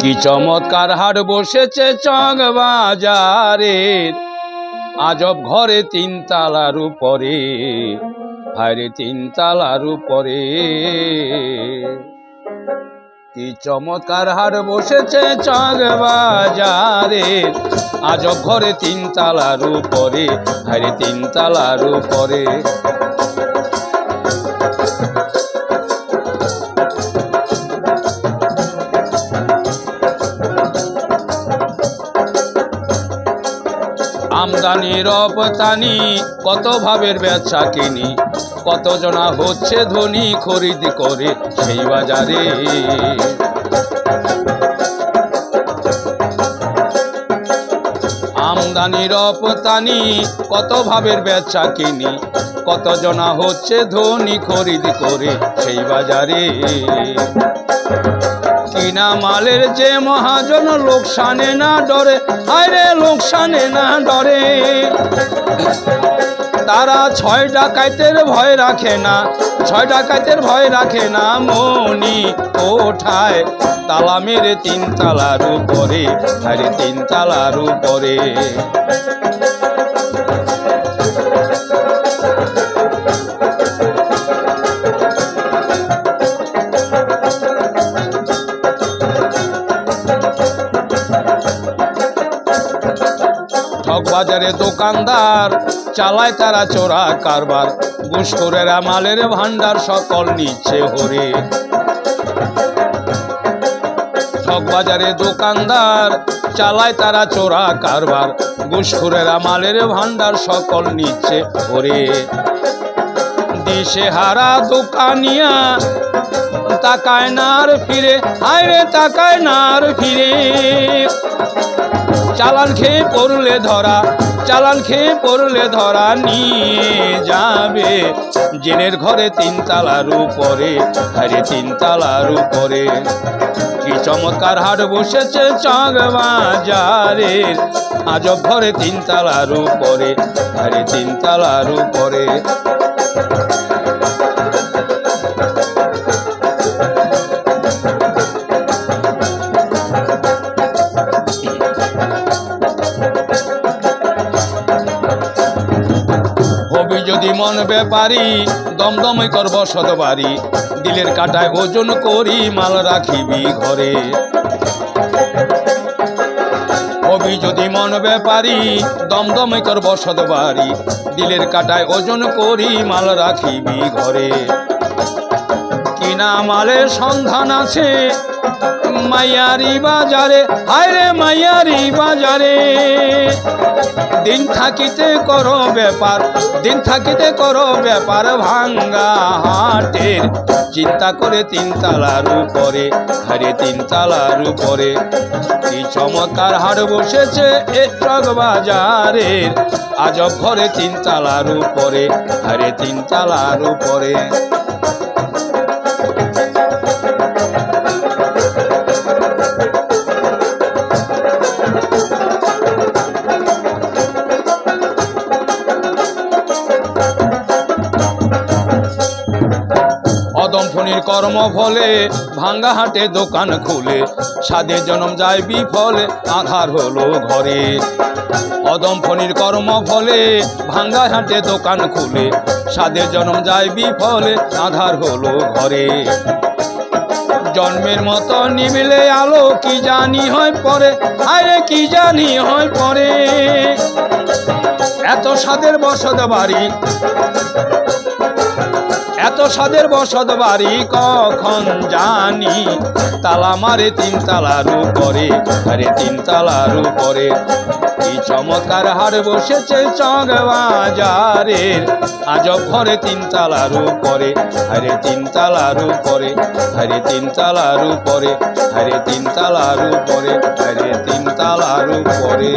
কি চমৎকার হাট বসেছে চক বাজারের আজব ঘরে তিন তালার উপরে হায়রে তিন তালার উপরে। কি চমৎকার হাট বসেছে চক বাজারের আজব ঘরে তিন তালার উপরে হায়রে তিন তালার উপরে। আমদানি, রপ্তানি, কত ভাবের ব্যবসা কিনি কত জনা হচ্ছে ধনী খরিদ করে সেই বাজারে। আমদানি, রপ্তানি, কত ভাবের ব্যবসা কিনি কত জনা হচ্ছে ধনী খরিদ করে সেই বাজারে। কিনা মালের যে মহাজন, লোকসানে না ডরে। আরে লোকসানে না ডরে। তারা ছয় ডাকাইতের ভয় রাখে না, ছয় ডাকাইতের ভয় রাখে না। মনি ওঠায় তালা মেরে তিন তালার উপরে আরে তিন তালার উপরে। বাজারে দোকানদার, চালায় তারা চোরা কারবার, ঘুষখোরেরা মালের ভান্ডার সকল নিচ্ছে হরে। বাজারে দোকানদার, চালায় তারা চোরা কারবার, ঘুষখোরেরা মালের ভান্ডার সকল নিচ্ছে হরে। দিশে হারা দোকানিয়া, তাকায় না আর ফিরে হায় রে তাকায় না আর ফিরে। চালান খেয়ে পড়লে ধরা, চালান খেয়ে পড়লে ধরা নিয়ে যাবে। জেনের ঘরে তিন তালার উপরে আরে তিন তালার উপরে। কি চমৎকার হাট বসেছে চাঁদ বাজারের। আজব ঘরে তিন তালার উপরে আরে তিন তালার উপরে। যদি মন ব্যাপারি, দমদমই করব শতবারি দিলের কাটায় ওজন করি, মাল রাখিবি ঘরে। হবি যদি মন ব্যাপারি, দমদমই করব শতবারি দিলের কাটায় ওজন করি, মাল রাখিবি ঘরে। কিনা মালের সন্ধান আছে মাইয়ারি বাজারে, হায়রে মাইয়ারি বাজারে। দিন থাকিতে করো ব্যাপার, দিন থাকিতে করো ব্যাপার ভাঙ্গা হাটের। চিন্তা করে তিন তালার উপরে হারে তিন তালার উপরে। কি চমৎকার হাট বসেছে এ টক বাজারের। আজব ঘরে তিন তালার উপরে হারে তিন তালার উপরে। ফণির কর্ম ফলে, ভাঙ্গা হাটে দোকান খুলে, সাদে জনম যায় বিফলে, আধার হলো ঘরে। অদম ফণির কর্ম ফলে, ভাঙ্গা হাটে দোকান খুলে, সাদে জনম যায় বিফলে, আধার হলো ঘরে। জন্মের মতো নিমিলে আলো কি জানি হয় পরে আরে কি জানি হয় পরে। এত সাদের বসত বাড়ি। এত সাদের বসত বাড়ি কখন জানি? তালা মারে, তিন তালার উপরে, আরে তিন তালার উপরে। কি চমৎকার হার বসেছে চক বাজারের। আজব ঘরে তিন তালার উপরে, আরে তিন তালার উপরে, আরে তিন তালার উপরে, আরে তিন তালার উপরে, আরে তিন তালার উপরে।